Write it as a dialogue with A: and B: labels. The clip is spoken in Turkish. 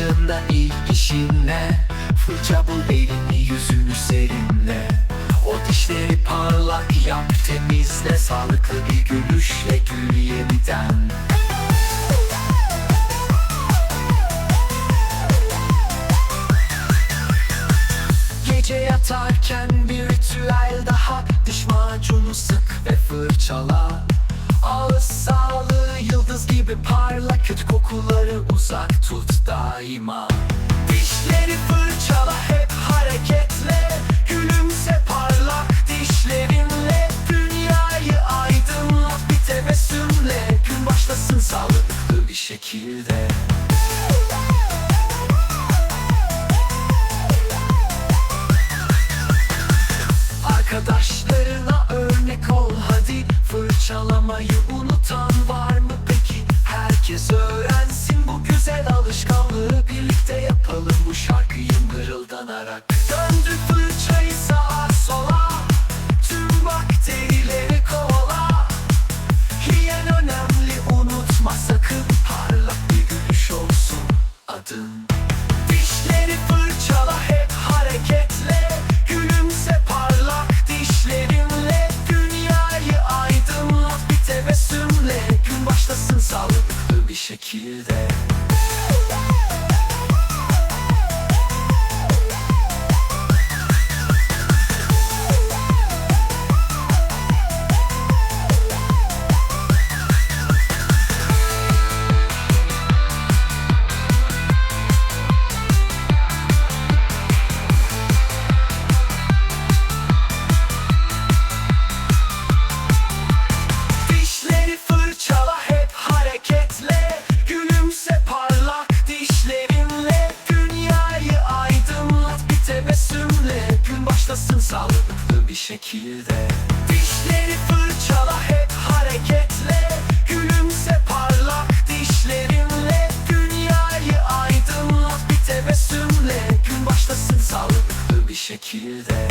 A: da ilk işin ne Fırça bul elini yüzünü serinle O dişleri parlak yap temizle Sağlıklı bir gülüşle gül yeniden. Gece yatarken bir ritüel daha Diş gibi parla Kötü kokuları uzak tut daima. Dişleri fırçala hep hareketle Gülümse parlak dişlerinle. Dünyayı aydınlat bir tebessümle. Gün başlasın sağlıklı bir şekilde. Arkadaşlarına mırıldanarak Döndür fırçayı sağa sola Tüm bakterileri kovala. Hiyen önemli unutma sakın Parlak bir gülüş olsun adın. Dişleri fırçala hep hareketle Gülümse parlak dişlerinle. Dünyayı aydınlat bir tebessümle Gün başlasın sağlıklı bir şekilde sağlıklı bir şekilde. Dişleri fırçala hep hareketle. Gülümse parlak dişlerinle. Dünyayı aydınlat bir tebessümle. Gün başlasın sağlıklı bir şekilde